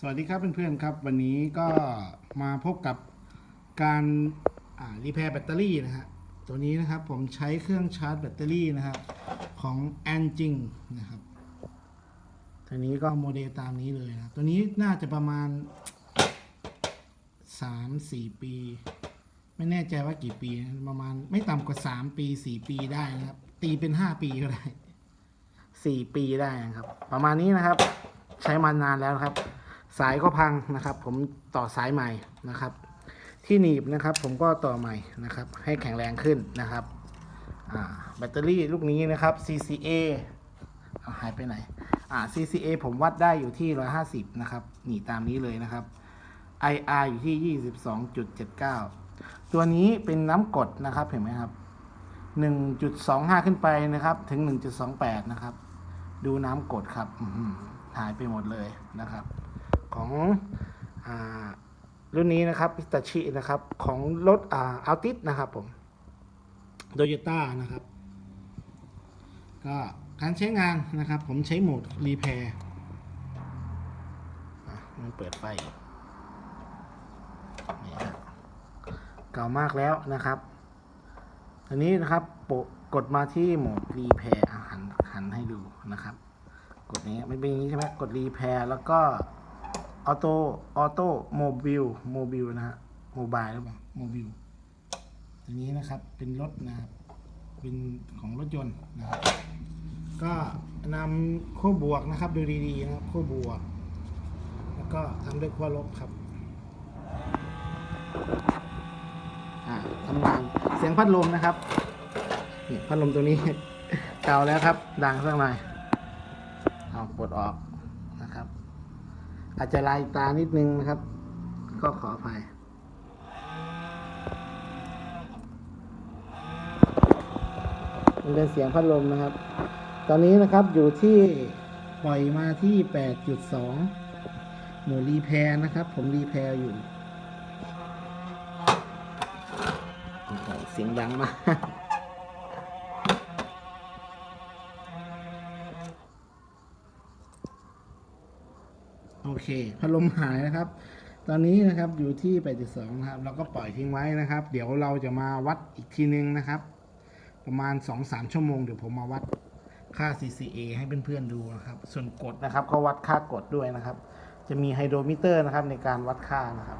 สวัสดีครับเพื่อนๆครับ วันนี้ก็มาพบกับการรีแพร์แบตเตอรี่นะฮะตัวนี้นะครับผมใช้เครื่องชาร์จแบตเตอรี่นะครับของ a n j i n g นะครับตัวนี้ก็โมเดลตามนี้เลยนะตัวนี้น่าจะประมาณ 3-4 ปี ไม่แน่ใจว่ากี่ปีนะประมาณไม่ต่ำกว่า 3 ปี 4 ปีได้นะครับ ตีเป็น 5 ปีก็ได้ 4 ปีได้นะครับ ประมาณนี้นะครับ ใช้มานานแล้วครับ สายก็พังนะครับ ผมต่อสายใหม่นะครับ ที่หนีบนะครับ ผมก็ต่อใหม่นะครับ ให้แข็งแรงขึ้นนะครับแบตเตอรี่ลูกนี้นะครับ CCA เอาหายไปไหนอ่า CCA ผมวัดได้อยู่ที่ 150 นะครับหนีตามนี้เลยนะครับ IR อยู่ที่ 22.79 ตัวนี้เป็นน้ำกดนะครับเห็นไหมครับ 1.25 ขึ้นไปนะครับ ถึง 1.28 นะครับ ดูน้ำกดครับหายไปหมดเลยนะครับ ของอรุ่นนี้นะครับพิตาชินะครับของรถอ่าอัลติสนะครับผมโตโยต้านะครับ ก็การใช้งานนะครับ ผมใช้โหมดรีแพร์มันเปิดไฟเก่ามากแล้วนะครับอันนี้นะครับโปะกดมาที่โหมดรีแพร์หันหันให้ดูนะครับ กดนี้มันเป็นอย่างนี้ใช่ไหมกดรีแพร์แล้วก็ ออโต้ออโต้โมบิลโมบิลนะฮะโมบายหรือเปล่าโมบิลตัวนี้นะครับเป็นรถนะครับเป็นของรถยนต์นะครับก็นำขั้วบวกนะครับดูดีๆนะครับขั้วบวก แล้วก็ทำด้วยขั้วลบครับอ่าทำงานเสียงพัดลมนะครับนี่พัดลมตัวนี้เก่าแล้วครับ ดังสักหน่อยเอาปลดออกนะครับ อาจจะลายตานิดนึงนะครับ ก็ขออภัยมันเป็นเสียงพัดลมนะครับ ตอนนี้นะครับอยู่ที่ปล่อยมาที่ 8.2 หมูรีแพร์นะครับ ผมรีแพร์อยู่ เสียงดังมาก โอเคพัดลมหายนะครับ ตอนนี้นะครับอยู่ที่ 8.2 นะครับ เราก็ปล่อยทิ้งไว้นะครับ เดี๋ยวเราจะมาวัดอีกทีนึงนะครับ ประมาณ 2-3 ชั่วโมงเดี๋ยวผมมาวัดค่า CCA ให้เพื่อนๆดูนะครับ ส่วนกดนะครับก็วัดค่ากดด้วยนะครับ จะมีไฮโดรมิเตอร์นะครับในการวัดค่านะครับ